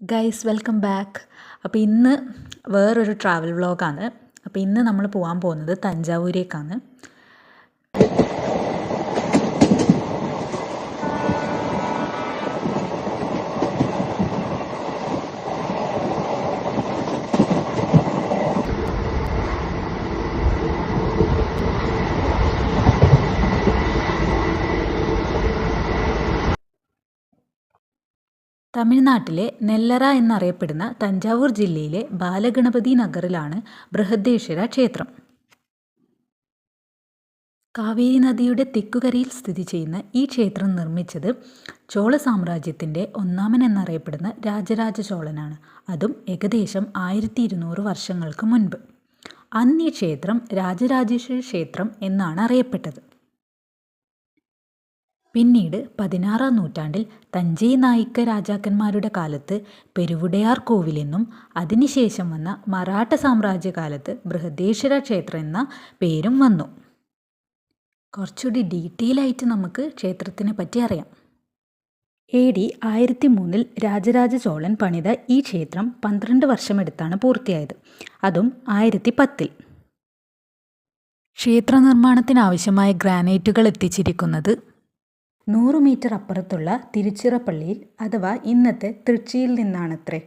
Guys welcome back അപ്പോൾ ഇന്ന് വേറൊരു ട്രാവൽ വ്ളോഗാണ് അപ്പോൾ ഇന്ന് നമ്മൾ പോകാൻ പോകുന്നത് തഞ്ചാവൂരേക്കാണ്. തമിഴ്നാട്ടിലെ നെല്ലറ എന്നറിയപ്പെടുന്ന തഞ്ചാവൂർ ജില്ലയിലെ ബാലഗണപതി നഗറിലാണ് ബൃഹദേശ്വര ക്ഷേത്രം. കാവേരി നദിയുടെ തെക്കുകരയിൽ സ്ഥിതി ചെയ്യുന്ന ഈ ക്ഷേത്രം നിർമ്മിച്ചത് ചോള സാമ്രാജ്യത്തിന്റെ ഒന്നാമൻ എന്നറിയപ്പെടുന്ന രാജരാജ ചോളനാണ്. അതും ഏകദേശം ആയിരത്തി ഇരുന്നൂറ് വർഷങ്ങൾക്ക് മുൻപ്. അന്ന് ഈ ക്ഷേത്രം രാജരാജേശ്വര ക്ഷേത്രം എന്നാണ് അറിയപ്പെട്ടത്. പിന്നീട് പതിനാറാം നൂറ്റാണ്ടിൽ തഞ്ചൈ നായിക്ക രാജാക്കന്മാരുടെ കാലത്ത് പെരുവുടയാർ കോവിലെന്നും അതിനുശേഷം വന്ന മറാഠ സാമ്രാജ്യകാലത്ത് ബൃഹദേശ്വര ക്ഷേത്രം എന്ന പേരും വന്നു. കുറച്ചുകൂടി ഡീറ്റെയിൽ ആയിട്ട് നമുക്ക് ക്ഷേത്രത്തിനെ പറ്റി അറിയാം. എ ഡി ആയിരത്തി മൂന്നിൽ രാജരാജ ചോളൻ പണിത ഈ ക്ഷേത്രം പന്ത്രണ്ട് വർഷമെടുത്താണ് പൂർത്തിയായത്. അതും ആയിരത്തി പത്തിൽ ക്ഷേത്ര നിർമ്മാണത്തിനാവശ്യമായ ഗ്രാനൈറ്റുകൾ എത്തിച്ചിരിക്കുന്നത് നൂറ് മീറ്റർ അപ്പുറത്തുള്ള തിരുച്ചിറപ്പള്ളിയിൽ അഥവാ ഇന്നത്തെ തൃച്ചിയിൽ നിന്നാണത്രേ.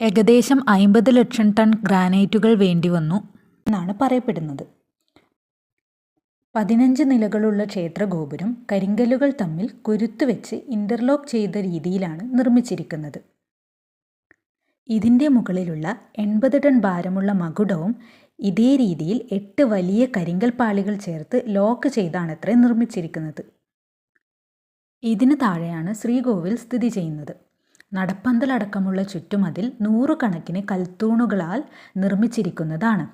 ഏകദേശം അയിമ്പത് ലക്ഷം ടൺ ഗ്രാനൈറ്റുകൾ വേണ്ടി വന്നു എന്നാണ് പറയപ്പെടുന്നത്. പതിനഞ്ച് നിലകളുള്ള ക്ഷേത്രഗോപുരം കരിങ്കല്ലുകൾ തമ്മിൽ കുരുത്തുവെച്ച് ഇന്റർലോക്ക് ചെയ്ത രീതിയിലാണ് നിർമ്മിച്ചിരിക്കുന്നത്. ഇതിന്റെ മുകളിലുള്ള എൺപത് ടൺ ഭാരമുള്ള മകുടവും ഇതേ രീതിയിൽ എട്ട് വലിയ കരിങ്കൽ പാളികൾ ചേർത്ത് ലോക്ക് ചെയ്താണ് ചെയ്താണത്രേ നിർമ്മിച്ചിരിക്കുന്നത്. ഇതിന് താഴെയാണ് ശ്രീകോവിൽ സ്ഥിതി ചെയ്യുന്നത്. നടപ്പന്തലടക്കമുള്ള ചുറ്റുമതിൽ നൂറുകണക്കിന് കൽത്തൂണുകളാൽ നിർമ്മിച്ചിരിക്കുന്നതാണ്.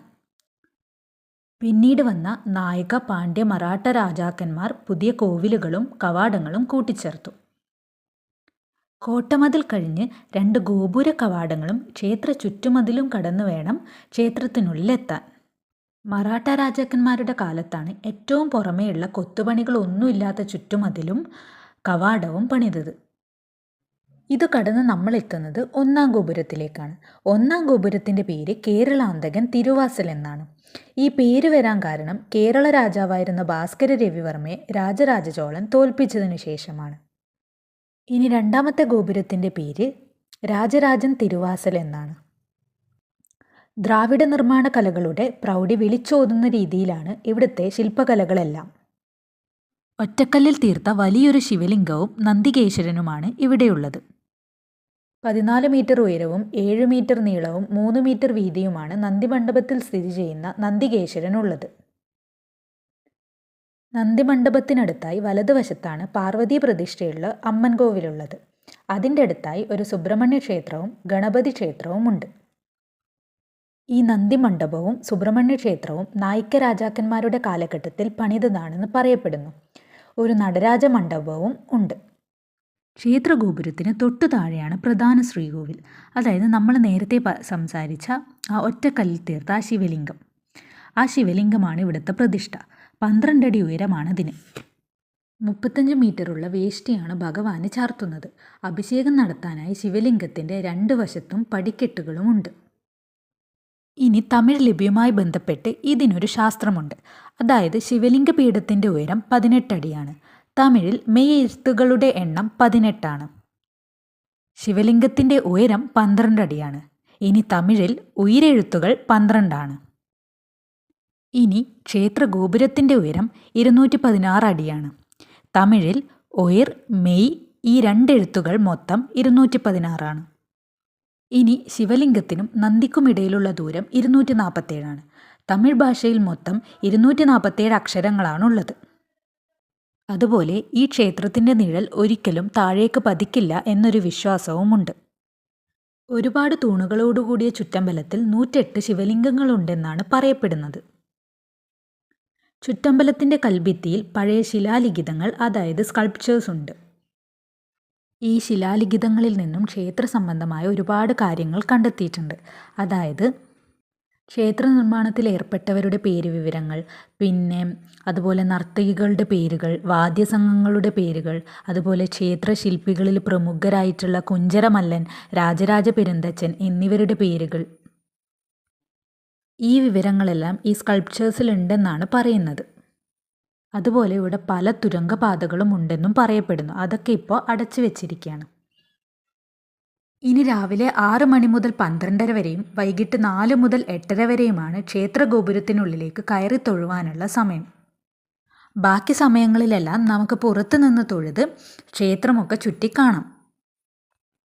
പിന്നീട് വന്ന നായക പാണ്ഡ്യ മറാഠ രാജാക്കന്മാർ പുതിയ കോവിലുകളും കവാടങ്ങളും കൂട്ടിച്ചേർത്തു. കോട്ടമതിൽ കഴിഞ്ഞ് രണ്ട് ഗോപുര കവാടങ്ങളും ക്ഷേത്ര ചുറ്റുമതിലും കടന്നു വേണം ക്ഷേത്രത്തിനുള്ളിലെത്താൻ. മറാഠ രാജാക്കന്മാരുടെ കാലത്താണ് ഏറ്റവും പുറമേയുള്ള കൊത്തുപണികളൊന്നുമില്ലാത്ത ചുറ്റുമതിലും കവാടവും പണിതത്. ഇത് കടന്ന് നമ്മൾ എത്തുന്നത് ഒന്നാം ഗോപുരത്തിലേക്കാണ്. ഒന്നാം ഗോപുരത്തിന്റെ പേര് കേരളാന്തകൻ തിരുവാസൽ എന്നാണ്. ഈ പേര് വരാൻ കാരണം കേരള രാജാവായിരുന്ന ഭാസ്കര രവിവർമ്മയെ രാജരാജ ചോളൻ തോൽപ്പിച്ചതിനു ശേഷമാണ്. ഇനി രണ്ടാമത്തെ ഗോപുരത്തിന്റെ പേര് രാജരാജൻ തിരുവാസൽ എന്നാണ്. ദ്രാവിഡ നിർമ്മാണ കലകളുടെ പ്രൗഢി വിളിച്ചോതുന്ന രീതിയിലാണ് ഇവിടുത്തെ ശില്പകലകളെല്ലാം. ഒറ്റക്കല്ലിൽ തീർത്ത വലിയൊരു ശിവലിംഗവും നന്ദികേശ്വരനുമാണ് ഇവിടെയുള്ളത്. പതിനാല് മീറ്റർ ഉയരവും ഏഴ് മീറ്റർ നീളവും മൂന്ന് മീറ്റർ വീതിയുമാണ് നന്ദിമണ്ഡപത്തിൽ സ്ഥിതി ചെയ്യുന്ന നന്ദികേശ്വരനുള്ളത് നന്ദിമണ്ഡപത്തിനടുത്തായി വലതുവശത്താണ് പാർവതി പ്രതിഷ്ഠയുള്ള അമ്മൻ കോവിലുള്ളത് അതിന്റെ അടുത്തായി ഒരു സുബ്രഹ്മണ്യ ക്ഷേത്രവും ഗണപതി ക്ഷേത്രവും ഉണ്ട് ഈ നന്ദി മണ്ഡപവും സുബ്രഹ്മണ്യ ക്ഷേത്രവും നായിക്ക രാജാക്കന്മാരുടെ കാലഘട്ടത്തിൽ പണിതതാണെന്ന് പറയപ്പെടുന്നു. ഒരു നടരാജ മണ്ഡപവും ഉണ്ട്. ക്ഷേത്രഗോപുരത്തിന് തൊട്ടു താഴെയാണ് പ്രധാന ശ്രീകോവിൽ. അതായത് നമ്മൾ നേരത്തെ സംസാരിച്ച ആ ഒറ്റക്കല്ലിൽ തീർത്ത ആ ശിവലിംഗം. ആ ശിവലിംഗമാണ് ഇവിടുത്തെ പ്രതിഷ്ഠ. പന്ത്രണ്ടടി ഉയരമാണതിന് മുപ്പത്തഞ്ച് മീറ്ററുള്ള വേഷ്ടിയാണ് ഭഗവാന് ചാർത്തുന്നത്. അഭിഷേകം നടത്താനായി ശിവലിംഗത്തിന്റെ രണ്ട് വശത്തും പടിക്കെട്ടുകളുമുണ്ട് ഇനി തമിഴ് ലിപിയുമായി ബന്ധപ്പെട്ട് ഇതിനൊരു ശാസ്ത്രമുണ്ട്. അതായത് ശിവലിംഗ പീഠത്തിന്റെ ഉയരം പതിനെട്ടടിയാണ്. തമിഴിൽ മെയ് എഴുത്തുകളുടെ എണ്ണം പതിനെട്ടാണ്. ശിവലിംഗത്തിന്റെ ഉയരം പന്ത്രണ്ട് അടിയാണ് ഇനി തമിഴിൽ ഉയരെഴുത്തുകൾ പന്ത്രണ്ടാണ്. ഇനി ക്ഷേത്ര ഗോപുരത്തിന്റെ ഉയരം ഇരുന്നൂറ്റി പതിനാറ് അടിയാണ്. തമിഴിൽ ഒയർ മെയ് ഈ രണ്ടെഴുത്തുകൾ മൊത്തം ഇരുന്നൂറ്റി പതിനാറാണ് ഇനി ശിവലിംഗത്തിനും നന്ദിക്കുമിടയിലുള്ള ദൂരം ഇരുന്നൂറ്റി നാൽപ്പത്തേഴാണ് തമിഴ് ഭാഷയിൽ മൊത്തം ഇരുന്നൂറ്റി നാൽപ്പത്തേഴ് അക്ഷരങ്ങളാണുള്ളത്. അതുപോലെ ഈ ക്ഷേത്രത്തിന്റെ നിഴൽ ഒരിക്കലും താഴേക്ക് പതിക്കില്ല എന്നൊരു വിശ്വാസവുമുണ്ട്. ഒരുപാട് തൂണുകളോടുകൂടിയ ചുറ്റമ്പലത്തിൽ നൂറ്റെട്ട് ശിവലിംഗങ്ങളുണ്ടെന്നാണ് പറയപ്പെടുന്നത്. ചുറ്റമ്പലത്തിന്റെ കൽഭിത്തിയിൽ പഴയ ശിലാലിഖിതങ്ങൾ അതായത് സ്കൾപ്ചേഴ്സ് ഉണ്ട്. ഈ ശിലാലിഖിതങ്ങളിൽ നിന്നും ക്ഷേത്ര സംബന്ധമായ ഒരുപാട് കാര്യങ്ങൾ കണ്ടെത്തിയിട്ടുണ്ട്. അതായത് ക്ഷേത്ര നിർമ്മാണത്തിൽ ഏർപ്പെട്ടവരുടെ പേര് വിവരങ്ങൾ പിന്നെ അതുപോലെ നർത്തകികളുടെ പേരുകൾ വാദ്യസംഘങ്ങളുടെ പേരുകൾ അതുപോലെ ക്ഷേത്ര ശില്പികളിൽ പ്രമുഖരായിട്ടുള്ള കുഞ്ചരമല്ലൻ രാജരാജ പെരുന്തച്ചൻ എന്നിവരുടെ പേരുകൾ ഈ വിവരങ്ങളെല്ലാം ഈ സ്കൾപ്ചേഴ്സിലുണ്ടെന്നാണ് പറയുന്നത്. അതുപോലെ ഇവിടെ പല തുരങ്കപാതകളും ഉണ്ടെന്നും പറയപ്പെടുന്നു. അതൊക്കെ ഇപ്പോൾ അടച്ചു വെച്ചിരിക്കുകയാണ് ഇനി രാവിലെ ആറ് മണി മുതൽ പന്ത്രണ്ടര വരെയും വൈകിട്ട് നാല് മുതൽ എട്ടര വരെയുമാണ് ക്ഷേത്ര ഗോപുരത്തിനുള്ളിലേക്ക് കയറി തൊഴുവാനുള്ള സമയം. ബാക്കി സമയങ്ങളിലെല്ലാം നമുക്ക് പുറത്തു നിന്ന് തൊഴുത് ക്ഷേത്രമൊക്കെ ചുറ്റിക്കാണാം.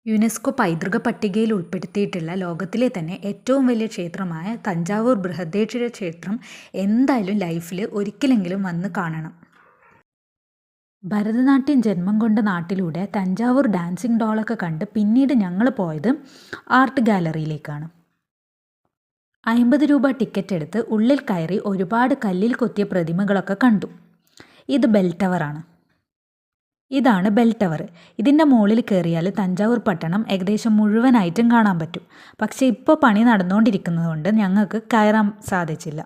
യുനെസ്കോ പൈതൃക പട്ടികയിൽ ഉൾപ്പെടുത്തിയിട്ടുള്ള ലോകത്തിലെ തന്നെ ഏറ്റവും വലിയ ക്ഷേത്രമായ തഞ്ചാവൂർ ബൃഹദേശ്വര ക്ഷേത്രം എന്തായാലും ലൈഫിൽ ഒരിക്കലെങ്കിലും വന്ന് കാണണം. ഭരതനാട്യം ജന്മം കൊണ്ട നാട്ടിലൂടെ തഞ്ചാവൂർ ഡാൻസിങ് ഡോളൊക്കെ കണ്ട് പിന്നീട് ഞങ്ങൾ പോയത് ആർട്ട് ഗാലറിയിലേക്കാണ്. അമ്പത് രൂപ ടിക്കറ്റ് എടുത്ത് ഉള്ളിൽ കയറി ഒരുപാട് കല്ലിൽ കൊത്തിയ പ്രതിമകളൊക്കെ കണ്ടു. ഇത് ബെൽ ടവറാണ്. ഇതാണ് ബെൽ ടവർ ഇതിന്റെ മുകളിൽ കയറിയാൽ തഞ്ചാവൂർ പട്ടണം ഏകദേശം മുഴുവനായിട്ടും കാണാൻ പറ്റും. പക്ഷേ ഇപ്പോൾ പണി നടന്നുകൊണ്ടിരിക്കുന്നതുകൊണ്ട് ഞങ്ങൾക്ക് കയറാൻ സാധിച്ചില്ല.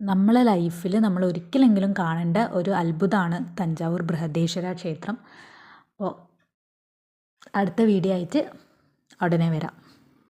നമ്മളെ ലൈഫിൽ നമ്മൾ ഒരിക്കലെങ്കിലും കാണേണ്ട ഒരു അത്ഭുതമാണ് തഞ്ചാവൂർ ബൃഹദേശ്വര ക്ഷേത്രം. അപ്പോൾ അടുത്ത വീഡിയോ ആയിട്ട് ഉടനെ വരാം.